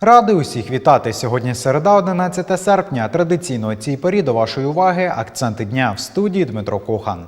Радий усіх вітати. Сьогодні середа, 11 серпня. Традиційно у цій порі до вашої уваги акценти дня в студії Дмитро Кохан.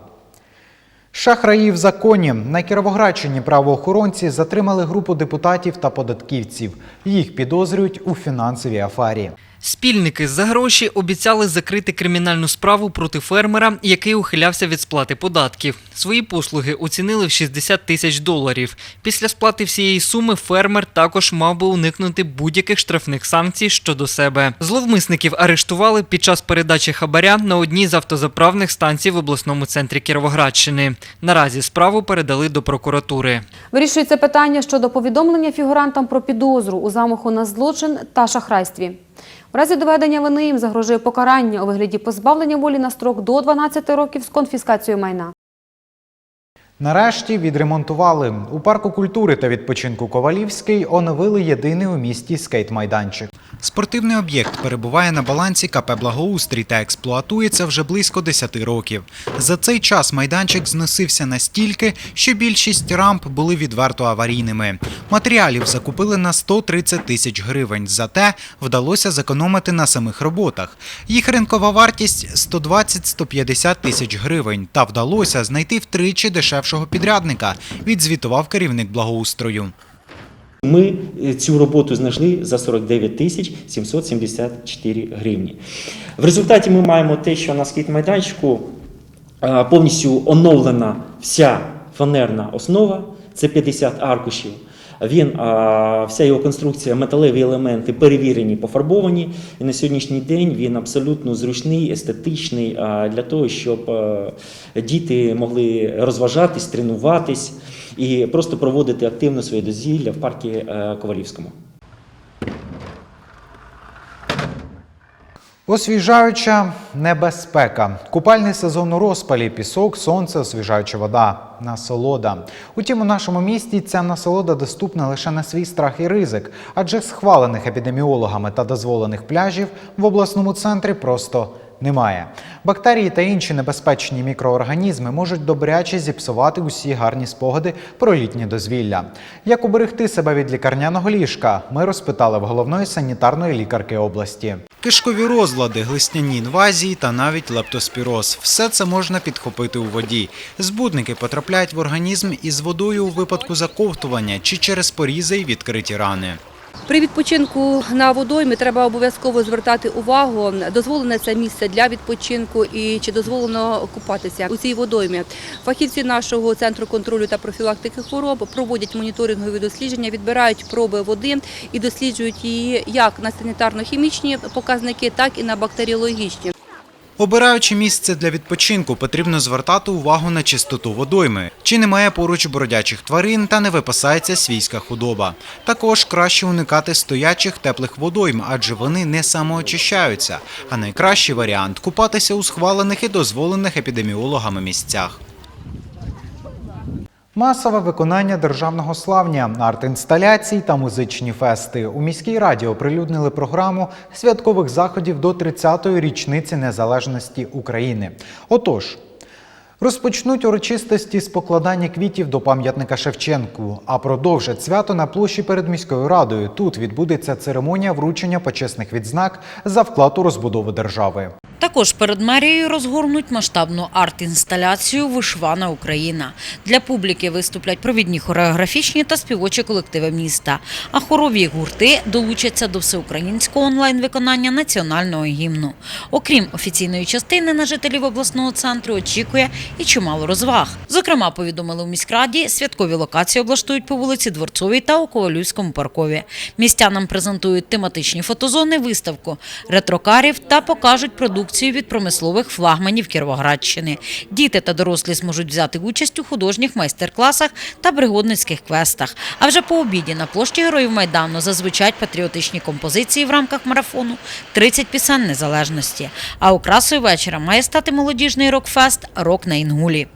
Шахраї в законі на Кіровоградщині правоохоронці затримали групу депутатів та податківців. Їх підозрюють у фінансовій афарі. Спільники за гроші обіцяли закрити кримінальну справу проти фермера, який ухилявся від сплати податків. Свої послуги оцінили в 60 тисяч доларів. Після сплати всієї суми фермер також мав би уникнути будь-яких штрафних санкцій щодо себе. Зловмисників арештували під час передачі хабаря на одній з автозаправних станцій в обласному центрі Кіровоградщини. Наразі справу передали до прокуратури. Вирішується питання щодо повідомлення фігурантам про підозру у замаху на злочин та шахрайстві. У разі доведення вини їм загрожує покарання у вигляді позбавлення волі на строк до 12 років з конфіскацією майна. Нарешті відремонтували у парку культури та відпочинку Ковалівський оновили єдиний у місті скейт-майданчик. Спортивний об'єкт перебуває на балансі КП Благоустрій та експлуатується вже близько 10 років. За цей час майданчик зносився настільки, що більшість рамп були відверто аварійними. Матеріалів закупили на 130 тисяч гривень. Зате вдалося зекономити на самих роботах. Їх ринкова вартість 120-150 тисяч гривень. Та вдалося знайти втричі дешевшого підрядника. Відзвітував керівник благоустрою. Ми е, цю роботу знайшли за 49 тисяч 774 гривні. В результаті ми маємо те, що на скейт-майданчику повністю оновлена вся фанерна основа, це 50 аркушів. Він, вся його конструкція, металеві елементи перевірені, пофарбовані. І на сьогоднішній день він абсолютно зручний, естетичний для того, щоб діти могли розважатись, тренуватись і просто проводити активно своє дозвілля в парку е, Ковалівському. Освіжаюча небезпека. Купальний сезон у розпалі, пісок, сонце, освіжаюча вода, насолода. Утім, у нашому місті ця насолода доступна лише на свій страх і ризик, адже схвалених епідеміологами та дозволених пляжів в обласному центрі просто немає. Бактерії та інші небезпечні мікроорганізми можуть добряче зіпсувати усі гарні спогади про літнє дозвілля. Як уберегти себе від лікарняного ліжка? Ми розпитали в головної санітарної лікарки області. Кишкові розлади, глисняні інвазії та навіть лептоспіроз – все це можна підхопити у воді. Збудники потрапляють в організм із водою у випадку заковтування чи через порізи й відкриті рани. При відпочинку на водоймі треба обов'язково звертати увагу, дозволене це місце для відпочинку і чи дозволено купатися у цій водоймі. Фахівці нашого центру контролю та профілактики хвороб проводять моніторингові дослідження, відбирають проби води і досліджують її як на санітарно-хімічні показники, так і на бактеріологічні. Обираючи місце для відпочинку, потрібно звертати увагу на чистоту водойми. Чи немає поруч бродячих тварин та не випасається свійська худоба. Також краще уникати стоячих теплих водойм, адже вони не самоочищаються. А найкращий варіант купатися у схвалених і дозволених епідеміологами місцях. Масове виконання державного славня, арт-інсталяцій та музичні фести. У міській раді оприлюднили програму святкових заходів до 30-ї річниці незалежності України. Отож. Розпочнуть урочистості з покладання квітів до пам'ятника Шевченку, а продовжать свято на площі перед міською радою. Тут відбудеться церемонія вручення почесних відзнак за вклад у розбудову держави. Також перед мерією розгорнуть масштабну арт-інсталяцію Вишвана Україна. Для публіки виступлять провідні хореографічні та співочі колективи міста. А хорові гурти долучаться до всеукраїнського онлайн-виконання національного гімну. Окрім офіційної частини, на жителів обласного центру очікує і чимало розваг. Зокрема, повідомили у міськраді, святкові локації облаштують по вулиці Дворцовій та у Ковалівському паркові. Містянам презентують тематичні фотозони, виставку ретрокарів та покажуть продукцію від промислових флагманів Кіровоградщини. Діти та дорослі зможуть взяти участь у художніх майстер-класах та пригодницьких квестах. А вже по обіді на площі Героїв Майдану зазвичай патріотичні композиції в рамках марафону 30 пісень незалежності. А окрасою вечора має стати молодіжний рок-фест Рок на Інгулі.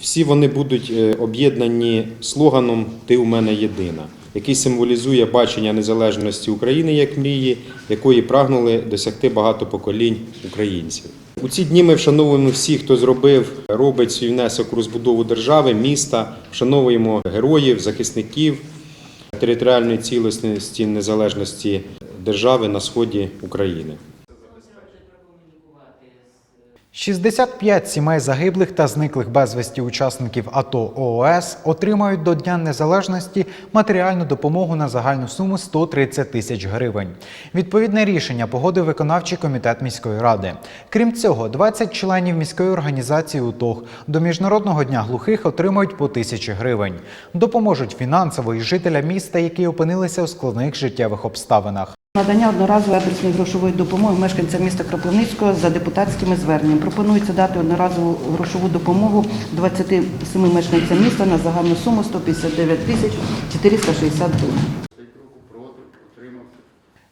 Всі вони будуть е, об'єднані слоганом Ти у мене єдина, який символізує бачення незалежності України як мрії, якої прагнули досягти багато поколінь українців. У ці дні ми вшановуємо всіх, хто зробив, робить свій внесок у розбудову держави, міста, вшановуємо героїв, захисників територіальної цілісності, незалежності держави на сході України. 65 сімей загиблих та зниклих безвісті учасників АТО ООС отримають до Дня Незалежності матеріальну допомогу на загальну суму 130 тисяч гривень. Відповідне рішення погодив виконавчий комітет міської ради. Крім цього, 20 членів міської організації УТОГ до Міжнародного дня глухих отримають по тисячі гривень. Допоможуть фінансово і жителям міста, які опинилися у складних життєвих обставинах. Надання одноразової адресної грошової допомоги мешканцям міста Кропивницького за депутатськими зверненнями. Пропонується дати одноразову грошову допомогу 27 мешканцям міста на загальну суму 159 тисяч 460 гривень.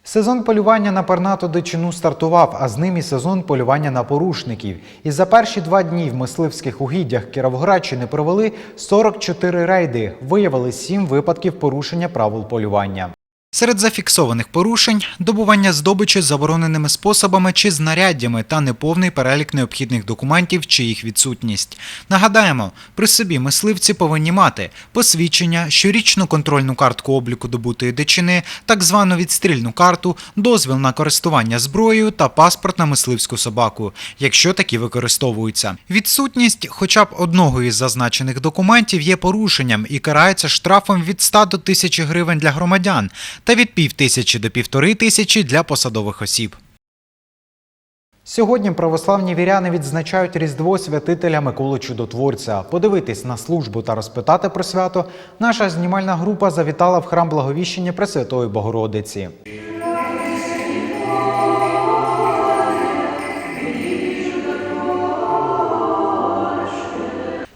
Сезон полювання на пернату дичину стартував, а з ним і сезон полювання на порушників. І за перші два дні в мисливських угіддях Кіровоградщини провели 44 рейди. Виявили 7 випадків порушення правил полювання. Серед зафіксованих порушень добування здобичі забороненими способами чи знаряддями та неповний перелік необхідних документів чи їх відсутність. Нагадаємо, при собі мисливці повинні мати посвідчення, щорічну контрольну картку обліку добутої дичини, так звану відстрільну карту, дозвіл на користування зброєю та паспорт на мисливську собаку, якщо такі використовуються. Відсутність хоча б одного із зазначених документів є порушенням і карається штрафом від 100 до 1000 гривень для громадян та від півтисячі до півтори тисячі для посадових осіб. Сьогодні православні віряни відзначають Різдво святителя Миколи Чудотворця. Подивитись на службу та розпитати про свято наша знімальна група завітала в храм Благовіщення Пресвятої Богородиці.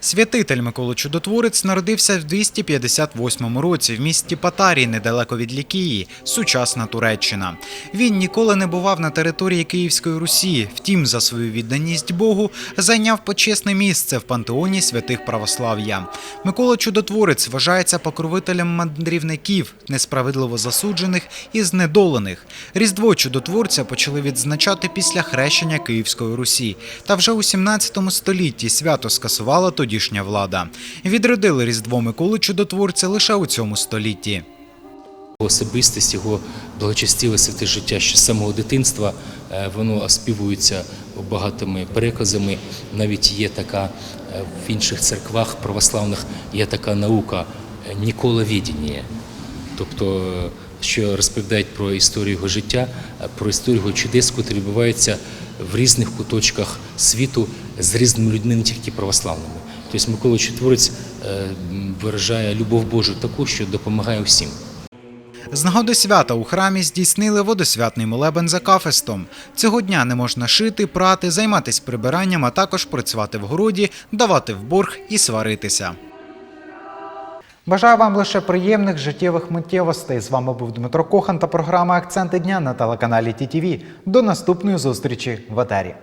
Святитель Микола Чудотворець народився в 258 році в місті Патарі, недалеко від Лікії, сучасна Туреччина. Він ніколи не бував на території Київської Русі. Втім, за свою відданість Богу зайняв почесне місце в пантеоні святих православ'я. Микола Чудотворець вважається покровителем мандрівників, несправедливо засуджених і знедолених. Різдво чудотворця почали відзначати після хрещення Київської Русі. Та вже у 17 столітті свято скасувала тодішня влада. Відродили Різдво Миколи Чудотворця лише у цьому столітті. Особистість його благочестиве святе життя ще з самого дитинства е, воно оспівується багатими переказами. Навіть є така е, в інших церквах православних є така наука е, ніколовідіння. Тобто, що розповідають про історію його життя, про історію його чудес, які відбуваються в різних куточках світу з різними людьми, не тільки православними. Тобто Микола Чудотворець е, виражає любов Божу таку, що допомагає всім. З нагоди свята у храмі здійснили водосвятний молебен за кафестом. Цього дня не можна шити, прати, займатися прибиранням, а також працювати в городі, давати в борг і сваритися. Бажаю вам лише приємних життєвих миттєвостей. З вами був Дмитро Кохан та програма Акценти дня на телеканалі ТІТІВІ. До наступної зустрічі в етері.